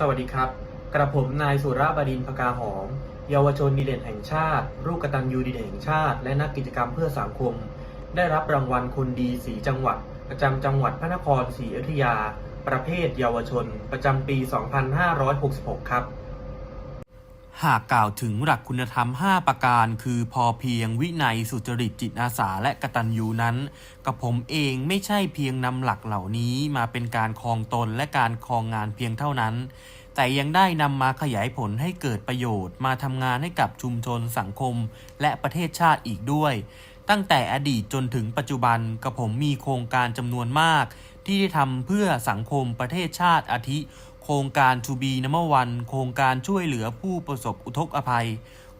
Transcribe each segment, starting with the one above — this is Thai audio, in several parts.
สวัสดีครับ กระผมนายสุราบดินพกาหอม เยาวชนดีเด่นแห่งชาติรูปกตัญญูดีเด่นแห่งชาติ และนักกิจกรรมเพื่อสังคม ได้รับรางวัลคนดีสีจังหวัด ประจำจังหวัดพระนครศรีอยุธยา ประเภทเยาวชน ประจำปี 2566 ครับ หากกล่าวถึงหลักคุณธรรม 5 ประการ คือพอเพียงวินัยสุจริตจิตอาสาและกตัญญูนั้นกับผมเองไม่ใช่เพียงนำหลักเหล่านี้มาเป็นการครองตนและการครองงานเพียงเท่านั้น แต่ยังได้นำมาขยายผลให้เกิดประโยชน์มาทำงานให้กับชุมชนสังคม และประเทศชาติอีกด้วย ตั้งแต่อดีตจนถึงปัจจุบันกับผมมีโครงการจำนวนมาก ที่ได้ทำเพื่อสังคมประเทศชาติอาทิ โครงการ To be number one โครงการช่วยเหลือผู้ประสบอุทกภัย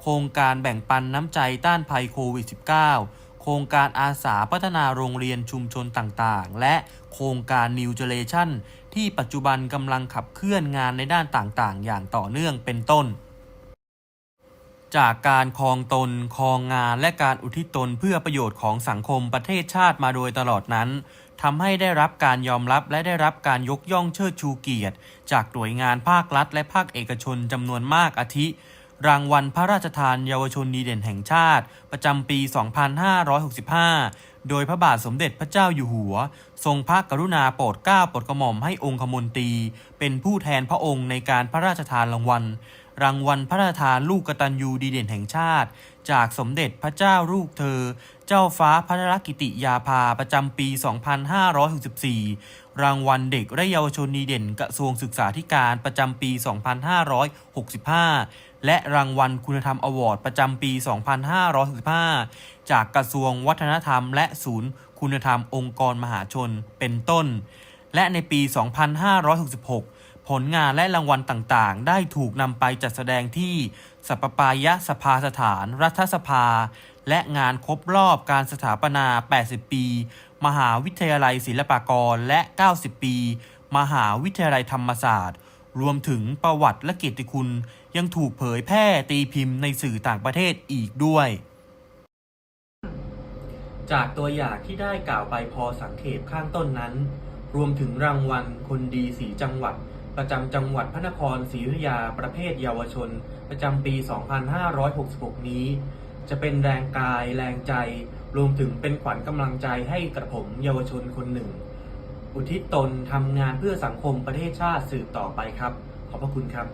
โครงการแบ่งปันน้ำใจต้านภัยโควิด -19 โครงการอาสาพัฒนาโรงเรียนชุมชนต่างๆ และโครงการ New Generation ที่ปัจจุบันกำลังขับเคลื่อนงานในด้านต่างๆ อย่างต่อเนื่องเป็นต้น จากการคลองตนคลองงานและการอุทิศตนเพื่อประโยชน์ของสังคมประเทศชาติมาโดยตลอดนั้นทำให้ได้รับการยอมรับและได้รับการยกย่องเชิดชูเกียรติ จากหน่วยงานภาครัฐ และภาคเอกชนจำนวนมากอาทิ รางวัลพระราชทานเยาวชนดีเด่นแห่งชาติ ประจำปี 2565 โดยพระบาทสมเด็จพระเจ้าอยู่หัว ทรงพระกรุณาโปรดเกล้าโปรดกระหม่อมให้องคมนตรี เป็นผู้แทนพระองค์ในการพระราชทานรางวัล รางวัลพระราชทานลูกกตัญญูดีเด่นแห่งชาติ จากสมเด็จพระเจ้าลูกเธอ เจ้าฟ้าพระนรกิติยาภาประจำปี 2564 รางวัลเด็กและเยาวชนดีเด่นกระทรวงศึกษาธิการประจำปี 2565 และรางวัลคุณธรรมอวอร์ดประจำปี 2565 จากกระทรวงวัฒนธรรม และศูนย์คุณธรรมองค์กรมหาชนเป็นต้น และในปี 2566 ผลงานและรางวัลต่างๆ ได้ถูกนำไปจัดแสดงที่สัปปายะสภาสถาน รัฐสภา และงานครบรอบการสถาปนา 80 ปี มหาวิทยาลัยศิลปากร และ 90 ปี มหาวิทยาลัยธรรมศาสตร์ รวมถึงประวัติและเกียรติคุณยังถูกเผยแพร่ตีพิมพ์ในสื่อต่างประเทศอีกด้วย จากตัวอย่างที่ได้กล่าวไปพอสังเขปข้างต้นนั้น รวมถึงรางวัลคนดีสีจังหวัด ประจำจังหวัดพระนครศรีอยุธยาประเภทเยาวชน ประจำปี 2566 นี้ จะเป็นแรงกายแรงใจ รวมถึงเป็นขวัญกำลังใจให้กระผมเยาวชนคนหนึ่ง อุทิศตนทำงานเพื่อสังคมประเทศชาติสืบต่อไปครับ ขอบพระคุณครับ